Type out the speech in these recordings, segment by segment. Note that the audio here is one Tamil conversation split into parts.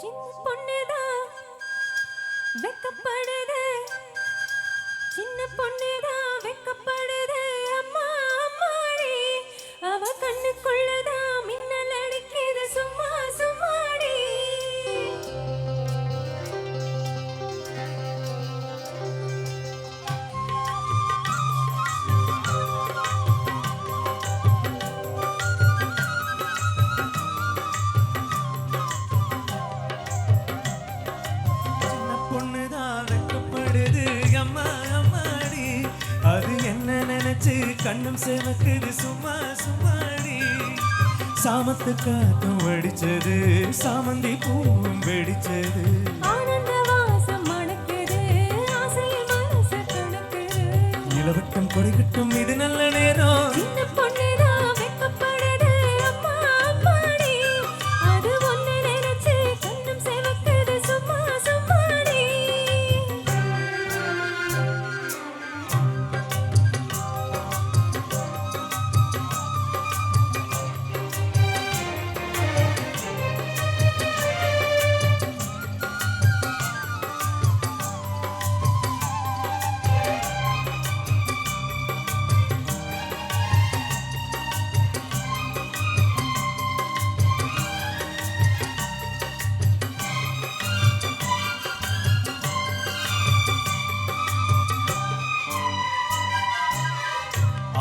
சின்ன பொண்ணுதான் வெக்கப்படுது. சின்ன பொண்ணுதான் வெக்கப்படுது. கண்ணும் சேவக்குது சும்மா சும்மாடி சாமத்து காத்தும் வெடிச்சது சாமந்தி பூவும் வெடிச்சது. இளவட்டம் கொடிகட்டும் இது நல்ல நேரம்.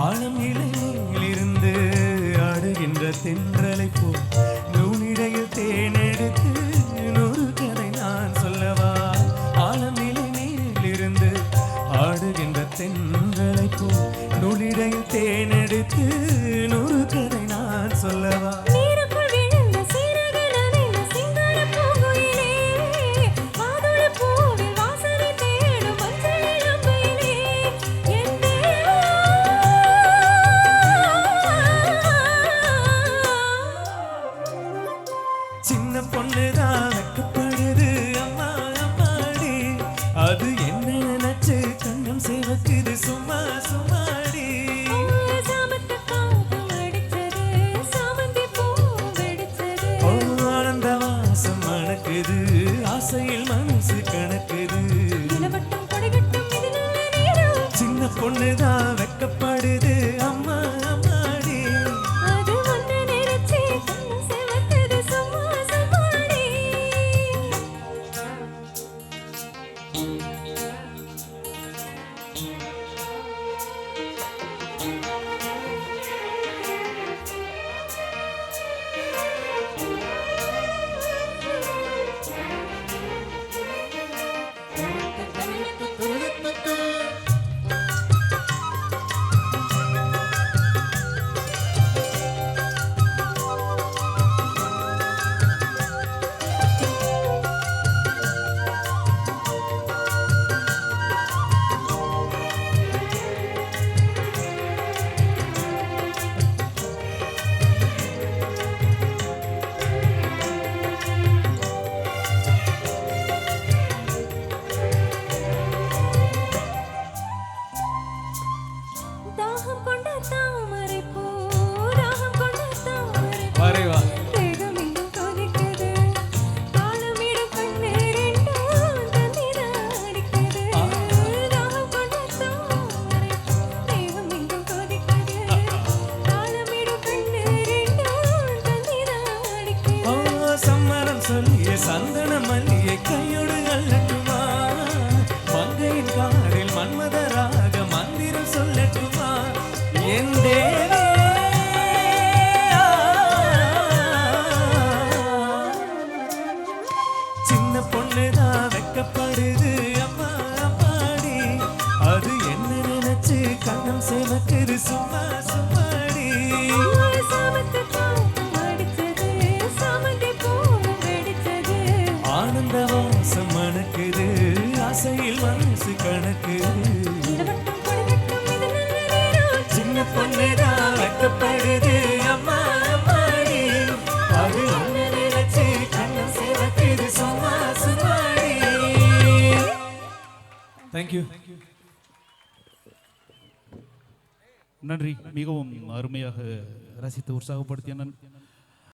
ஆழம் இருந்து ஆடுகின்ற தென்றலை போல் நூலிடையில் தேனெடுத்து நூறு கதை நான் சொல்லவா? ஆழம் இருந்து ஆடுகின்ற தென்றலை போல் நூலிடையில் தேனெடுத்து நூறு கதை நான் சொல்லவா? சேவக்குது சும்மா சும்மாடி. சாமத்து காகம் அடிச்சது சாமந்தி பூ வெடிச்சது ஓ ஆனந்த வாசம் மணக்குது ஆசையில் மனசு கணக்குது. இளவட்டம் கொடைகட்டும் இது நல்ல நேரம் சின்ன பொண்ணுதான் வெக்கப்படுது அம்மா அம்மாடி. அது ஒண்ணு நினைச்சு கண்ணம் சேவக்குது சும்மா சும்மாடி. ஆனந்த வாசம் மணக்குது ஆசையில் மனசு நேரம் சின்ன பொண்ணுதான் வெக்கப்படுது அம்மா அம்மாடி. அது ஒண்ணு நினைச்சு கண்ணம் சேவக்குது சும்மா சும்மாடி. தேங்க்யூ நன்றி. மிகவும் அருமையாக ரசித்து உற்சாகப்படுத்திய நன்றி.